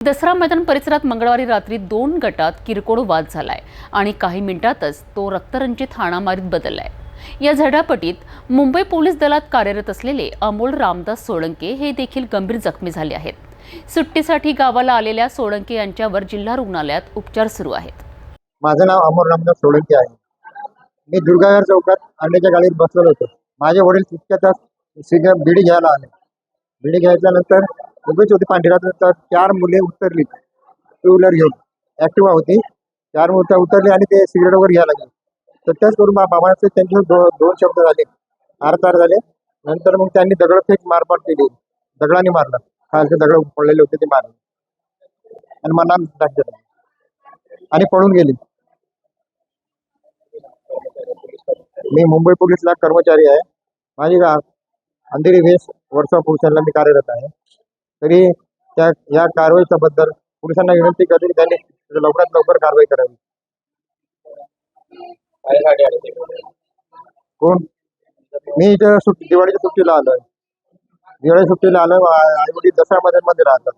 दसरा मैदान परिसरात मंगळवारी रात्री दोन गटात किरकोळ वाद झालाय आणि काही मिनिटातच तो रक्तरंजित हाणामारीत बदललाय. या झटापटीत मुंबई पोलीस दलात कार्यरत असलेले अमोल रामदास सोळंके हे देखील गंभीर जखमी झाले आहेत. सुट्टीसाठी गावाला आलेल्या सोळंके यांच्यावर जिल्हा रुग्णालयात उपचार सुरू आहेत. माझं नाव अमोल रामदास सोळंके आहे. मी दुर्गागार चौकात अंड्याच्या गाडीत बसलेलो होतो. माझे वडील तितक्यातच सिग बिडी घ्यायला आले. बिडी घ्यायच्या नंतर उभीच होती पांढऱ्यात तर चार मुले उतरली. टू व्हीलर घेऊन. ऍक्टिव्हा होती. चार मुलं उतरली आणि ते सिगरेट वगैरे घ्यायला लागले. तर त्याच करून मा- त्यांचे दोन शब्द झाले. आरतार झाले. नंतर मग त्यांनी दगडफेक मारपाट केली. दगडाने मारलं. खालचे दगड पडलेले होते ते मारले आणि मला टाकलं आणि पळून गेली. मी मुंबई पोलीसला कर्मचारी आहे. माझी अंधेरी वेस वर्षा पोलिसांना मी कार्यरत आहे. तरी त्या या कारवाईच्या बद्दल पोलिसांना विनंती करते की त्यांनी लवकरात लवकर कारवाई करावी. कोण? मी इथं सुट्टी दिवाळीच्या सुट्टीला आलोय. दिवाळी सुट्टीला आलोय आई वडील दसरा मध्ये मध्ये राहतात.